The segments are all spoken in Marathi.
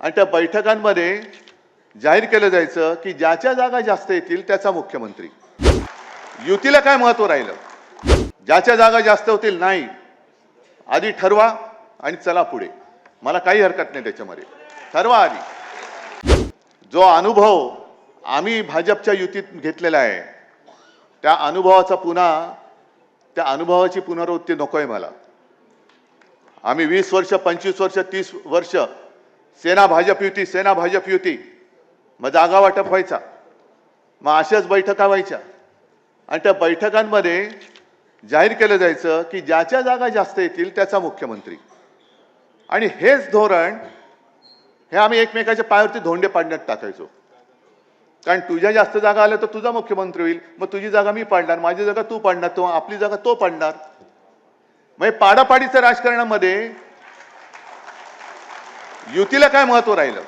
आणि त्या बैठकांमध्ये जाहीर केलं जायचं की ज्याच्या जागा जास्त येतील त्याचा मुख्यमंत्री. युतीला काय महत्त्व राहिलं? ज्याच्या जागा जास्त होतील नाही. आधी ठरवा आणि चला पुढे. मला काही हरकत नाही त्याच्यामध्ये. ठरवा आधी. जो अनुभव आम्ही भाजपच्या युतीत घेतलेला आहे त्या अनुभवाचा पुन्हा त्या अनुभवाची पुनरावृत्ती नको आहे मला. आम्ही वीस वर्ष पंचवीस वर्ष तीस वर्ष सेना भाजप युती सेना भाजप युती. मग जागा वाटप व्हायचा. मग अशाच बैठका व्हायच्या. आणि त्या बैठकांमध्ये जाहीर केलं जायचं की ज्याच्या जागा जास्त येतील त्याचा मुख्यमंत्री. आणि हेच धोरण हे आम्ही एकमेकाच्या पायावरती धोंडे पाडण्यात टाकायचो. कारण तुझ्या जास्त जागा आल्या तर तुझा मुख्यमंत्री होईल. मग तुझी जागा मी पाडणार माझी जागा तू पाडणार तो आपली जागा तो पाडणार. म्हणजे पाडापाडीचं राजकारणामध्ये युतीला काय महत्त्व राहिलं?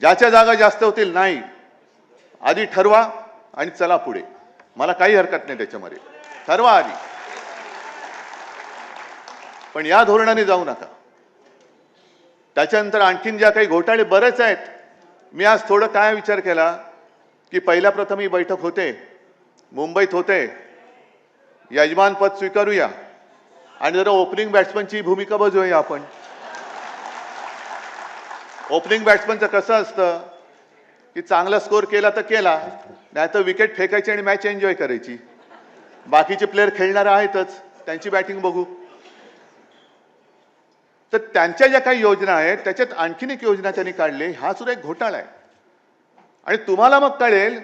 ज्याच्या जागा जास्त होतील नाही. आधी ठरवा आणि चला पुढे. मला काही हरकत नाही त्याच्यामध्ये. ठरवा आधी. पण या धोरणाने जाऊ नका. त्याच्यानंतर आणखीन ज्या काही घोटाळे बरेच आहेत मी आज थोडं काय विचार केला की पहिल्या प्रथम ही बैठक होते मुंबईत होते. यजमानपद स्वीकारूया. आणि जरा ओपनिंग बॅट्समनची भूमिका बजवूया आपण. ओपनिंग बॅट्समनचं कसं असतं? की चांगला स्कोर केला तर केला नाही तर विकेट फेकायची आणि मॅच एन्जॉय करायची. बाकीचे प्लेअर खेळणारे आहेतच त्यांची बॅटिंग बघू. तर त्यांच्या ज्या काही योजना आहेत त्याच्यात आणखीन एक योजना त्यांनी काढली हा सुद्धा एक घोटाळा आहे. आणि तुम्हाला मग कळेल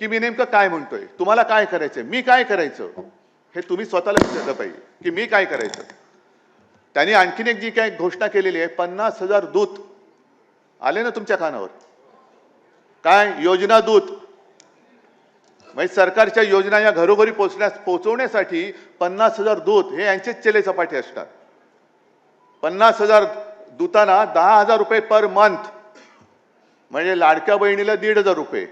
की मी नेमकं काय म्हणतोय. तुम्हाला काय करायचंय? मी काय करायचं? हे तुम्ही स्वतःला विचारलं पाहिजे की मी काय करायचं? त्यांनी आणखीन एक जी काय घोषणा केलेली आहे पन्नास हजार दूत. आले ना तुमच्या कानावर? काय योजना दूत? म्हणजे सरकारच्या योजना या घरोघरी पोचण्यास पोहोचवण्यासाठी पन्नास हजार दूत हे यांचेच चेले चपाटे असतात. पन्नास हजार दूतांना दहा हजार रुपये पर मंथ. म्हणजे लाडक्या बहिणीला दीड हजार रुपये.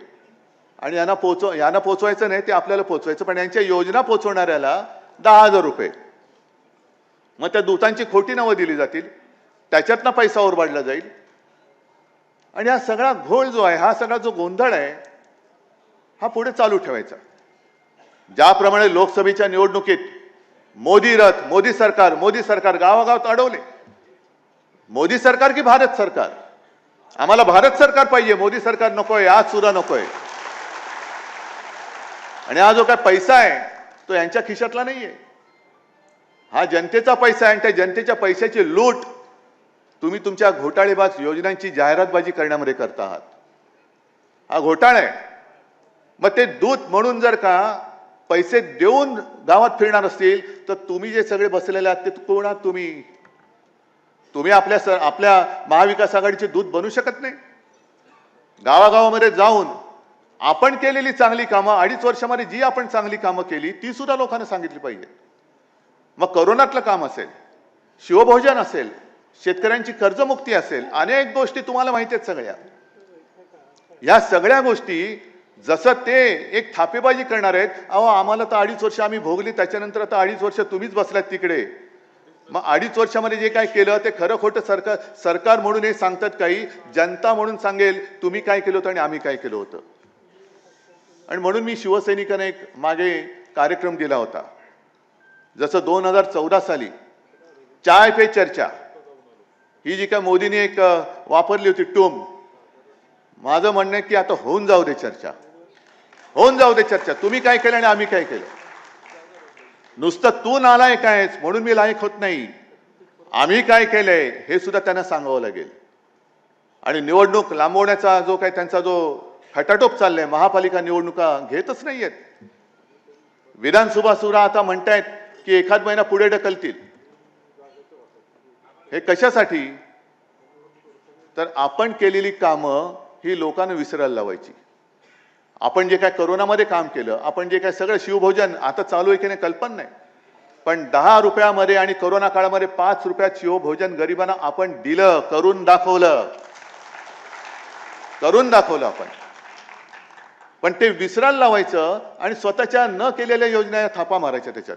आणि यांना पोचव यांना पोचवायचं नाही ते आपल्याला पोचवायचं पण यांच्या योजना पोचवणाऱ्याला दहा हजार रुपये. मग त्या दूतांची खोटी नावं दिली जातील. त्याच्यातनं पैसा ओरबाडला जाईल. आणि हा सगळा घोळ जो आहे हा सगळा जो गोंधळ आहे हा पुढे चालू ठेवायचा. ज्याप्रमाणे लोकसभेच्या निवडणुकीत मोदी रथ मोदी सरकार मोदी सरकार गावागावात अडवले. मोदी सरकार की भारत सरकार? आम्हाला भारत सरकार पाहिजे मोदी सरकार नकोय आज सुद्धा नकोय. आणि हा जो काय पैसा आहे तो यांच्या खिशातला नाहीये. हा जनतेचा पैसा आहे आणि त्या जनतेच्या पैशाची लूट तुम्ही तुमच्या घोटाळेबाज योजनांची जाहिरातबाजी करण्यामध्ये करता आहात हा घोटाळा आहे. मग ते दूत म्हणून जर का पैसे देऊन गावात फिरणार असतील तर तुम्ही जे सगळे बसलेले आहात ते कोण आहात तुम्ही? तुम्ही आपल्या स आपल्या महाविकास आघाडीचे दूत बनू शकत नाही. गावागावामध्ये जाऊन आपण केलेली चांगली कामं अडीच वर्षामध्ये जी आपण चांगली कामं केली ती सुद्धा लोकांना सांगितली पाहिजे मग करोनातलं काम असेल शिवभोजन असेल शेतकऱ्यांची कर्जमुक्ती असेल अनेक गोष्टी तुम्हाला माहिती आहेत सगळ्या. या सगळ्या गोष्टी जसं ते एक थापेबाजी करणार आहेत अहो आम्हाला तर अडीच वर्ष आम्ही भोगली त्याच्यानंतर आता अडीच वर्ष तुम्हीच बसलात तिकडे. मग अडीच वर्षामध्ये जे काय केलं ते खरं खोटं सरकार सरकार म्हणून हे सांगतात काही जनता म्हणून सांगेल तुम्ही काय केलं होतं आणि आम्ही काय केलं होतं. आणि म्हणून मी शिवसैनिकाने एक मागे कार्यक्रम दिला होता. जसं दोन हजार चौदा साली चाय पे चर्चा ही जी काय मोदींनी एक वापरली होती टूम माझं म्हणणं आहे की आता होऊन जाऊ दे चर्चा. होऊन जाऊ दे चर्चा. तुम्ही काय केलं आणि आम्ही काय केलं? नुसतं तू नालायक आहेस म्हणून मी लायक होत नाही. आम्ही काय केलंय हे सुद्धा त्यांना सांगावं लागेल. आणि निवडणूक लांबवण्याचा जो काही त्यांचा जो खटाटोप चाललाय महापालिका निवडणुका घेतच नाहीयेत. विधानसभा सुद्धा आता म्हणतायत की एखाद महिना पुढे ढकलतील. हे कशासाठी? तर आपण केलेली कामं ही लोकांना विसरायला लावायची. आपण जे काय करोनामध्ये काम केलं आपण जे काय सगळं शिवभोजन आता चालू आहे की नाही कल्पना नाही. पण दहा रुपयामध्ये आणि करोना काळामध्ये पाच रुपयात शिवभोजन गरिबांना आपण दिलं करून दाखवलं. करून दाखवलं आपण. पण ते विसरायला लावायचं आणि स्वतःच्या न केलेल्या योजना या थापा मारायच्या त्याच्यात.